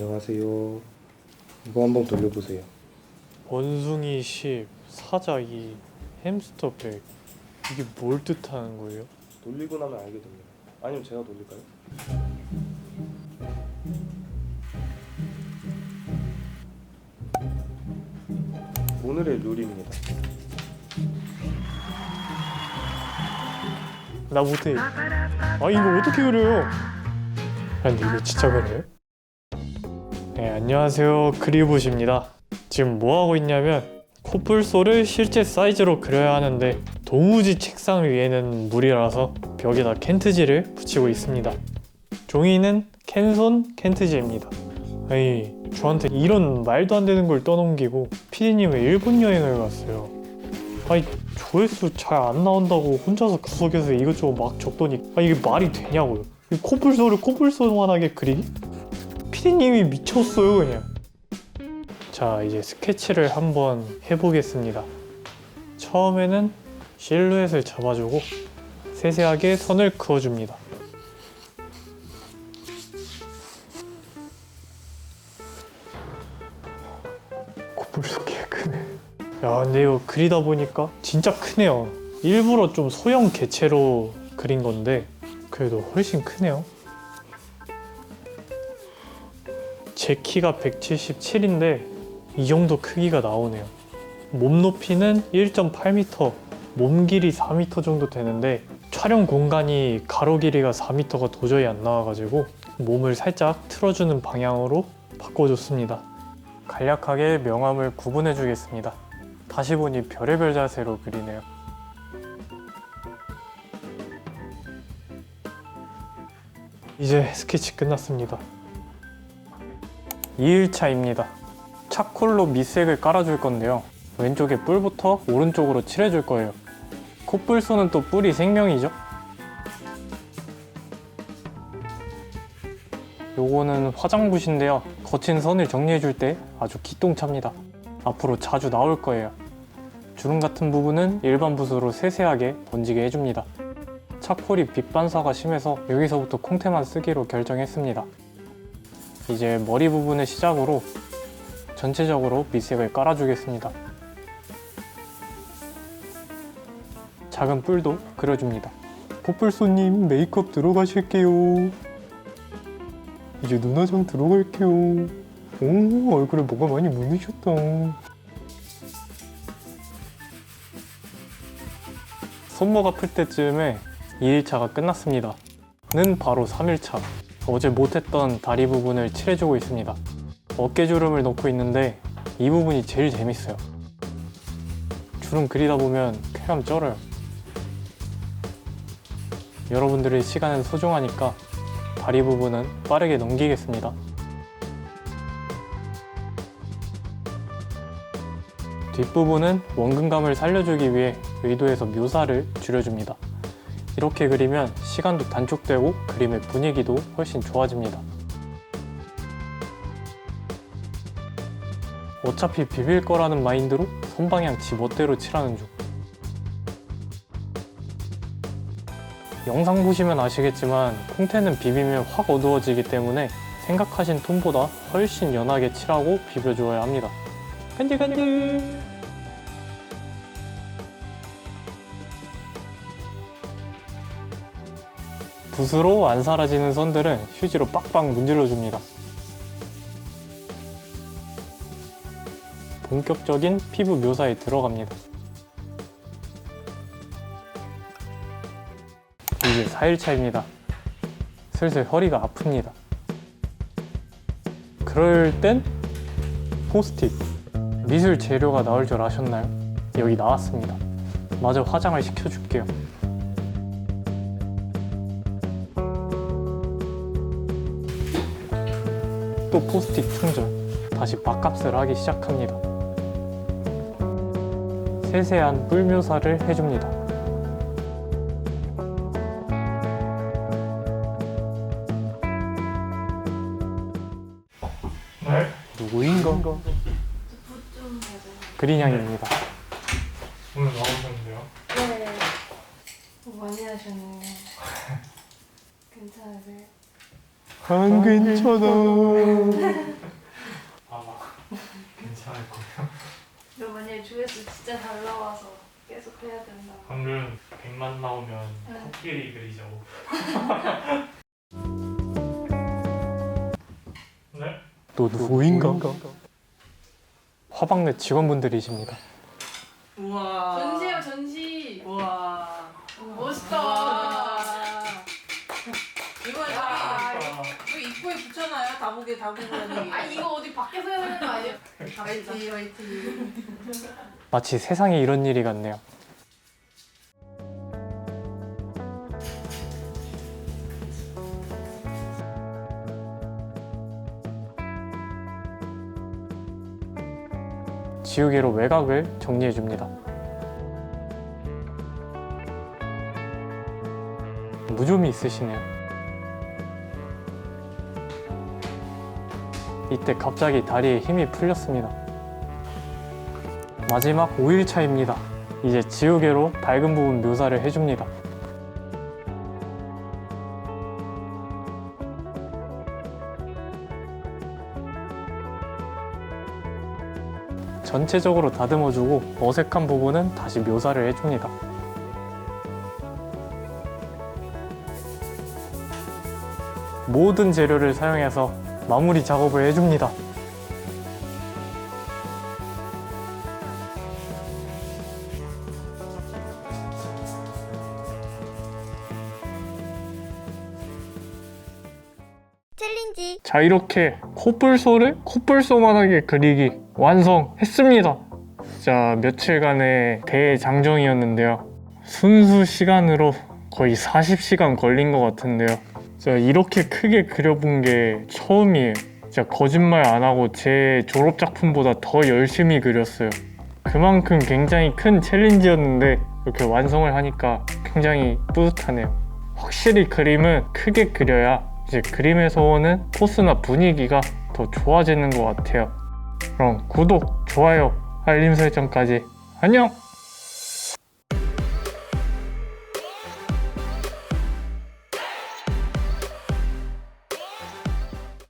안녕하세요. 이거 한번 돌려보세요. 원숭이 10, 사자 2, 햄스터 100 이게 뭘 뜻하는 거예요? 돌리고 나면 알게 됩니다. 아니면 제가 돌릴까요? 오늘의 룰입니다. 나 못해 아 이거 어떻게 그려요? 아 근데 이거 진짜 그래요? 네 안녕하세요. 크리보시입니다. 지금 뭐하고 있냐면 코뿔소를 실제 사이즈로 그려야 하는데 도무지 책상 위에는 물이라서 벽에다 켄트지를 붙이고 있습니다. 종이는 캔손 켄트지입니다. 아니 저한테 이런 말도 안 되는 걸 떠넘기고 피디님은 일본 여행을 갔어요? 아니 조회수 잘 안 나온다고 혼자서 구석에서 이것저것 막 적더니 아 이게 말이 되냐고요? 이 코뿔소를 코뿔소만하게 그리기? 피디님이 미쳤어요 그냥. 자 이제 스케치를 한번 해보겠습니다. 처음에는 실루엣을 잡아주고 세세하게 선을 그어줍니다. 개 크네. 야 근데 이거 그리다 보니까 진짜 크네요. 일부러 좀 소형 개체로 그린 건데 그래도 훨씬 크네요 제 키가 177인데 이 정도 크기가 나오네요 몸 높이는 1.8m 몸 길이 4m 정도 되는데 촬영 공간이 가로 길이가 4m가 도저히 안 나와가지고 몸을 살짝 틀어주는 방향으로 바꿔줬습니다 간략하게 명암을 구분해 주겠습니다 다시 보니 별의별 자세로 그리네요. 이제 스케치 끝났습니다. 2일차입니다. 차콜로 밑색을 깔아줄 건데요. 왼쪽에 뿔부터 오른쪽으로 칠해줄 거예요. 코뿔소는 또 뿔이 생명이죠? 요거는 화장붓인데요. 거친 선을 정리해줄 때 아주 기똥차입니다. 앞으로 자주 나올 거예요. 주름 같은 부분은 일반 붓으로 세세하게 번지게 해줍니다. 차콜이 빛 반사가 심해서 여기서부터 콩테만 쓰기로 결정했습니다. 이제 머리 부분을 시작으로 전체적으로 밑색을 깔아주겠습니다. 작은 뿔도 그려줍니다. 코뿔소님 메이크업 들어가실게요. 이제 눈화장 들어갈게요. 오 얼굴에 뭐가 많이 묻으셨다. 손목 아플 때쯤에 2일차가 끝났습니다. 는 바로 3일차. 어제 못했던 다리 부분을 칠해주고 있습니다. 어깨주름을 넣고 있는데 이 부분이 제일 재밌어요. 주름 그리다 보면 쾌감 쩔어요. 여러분들의 시간은 소중하니까 다리 부분은 빠르게 넘기겠습니다. 뒷부분은 원근감을 살려주기 위해 의도해서 묘사를 줄여줍니다. 이렇게 그리면 시간도 단축되고 그림의 분위기도 훨씬 좋아집니다. 어차피 비빌 거라는 마인드로 손방향 지 멋대로 칠하는 중. 영상 보시면 아시겠지만 콩테는 비비면 확 어두워지기 때문에 생각하신 톤보다 훨씬 연하게 칠하고 비벼줘야 합니다. 간질간질! 붓으로 안 사라지는 선들은 휴지로 빡빡 문질러 줍니다. 본격적인 피부 묘사에 들어갑니다. 이제 4일차입니다. 슬슬 허리가 아픕니다. 그럴 땐 포스트잇. 미술 재료가 나올 줄 아셨나요? 여기 나왔습니다. 마저 화장을 시켜줄게요. 또 포스트잇 충전. 다시 밥값을 하기 시작합니다. 세세한 뿔 묘사를 해줍니다. 누구인가? 그린양입니다. 오늘 나오셨는데요? 네. 뭐 많이 하셨네요. 괜찮으세요? 안 괜찮아. 아마 괜찮을 거예요. 너 만약에 조회수 진짜 잘 나와서 계속 해야 된다. 방금 100만 나오면 네. 코끼리 그리죠. 네? 너 누구인가? 화방내 직원분들이십니다. 우와. 다보게 다보게. 아 이거 어디 밖에서 해야 되는 거 아니에요? 화이팅 화이팅. 마치 세상에 이런 일이 같네요. 지우개로 외곽을 정리해 줍니다. 무좀이 있으시네요. 이때 갑자기 다리에 힘이 풀렸습니다. 마지막 5일차입니다. 이제 지우개로 밝은 부분 묘사를 해줍니다. 전체적으로 다듬어주고 어색한 부분은 다시 묘사를 해줍니다. 모든 재료를 사용해서 마무리 작업을 해줍니다. 챌린지. 자 이렇게 코뿔소를 코뿔소만하게 그리기 완성했습니다. 자 며칠간의 대장정이었는데요. 순수 시간으로 거의 40시간 걸린 것 같은데요 자 이렇게 크게 그려본 게 처음이에요 진짜 거짓말 안 하고 제 졸업 작품보다 더 열심히 그렸어요 그만큼 굉장히 큰 챌린지였는데 이렇게 완성을 하니까 굉장히 뿌듯하네요 확실히 그림은 크게 그려야 이제 그림에서 오는 포스나 분위기가 더 좋아지는 것 같아요. 그럼 구독, 좋아요, 알림 설정까지 안녕!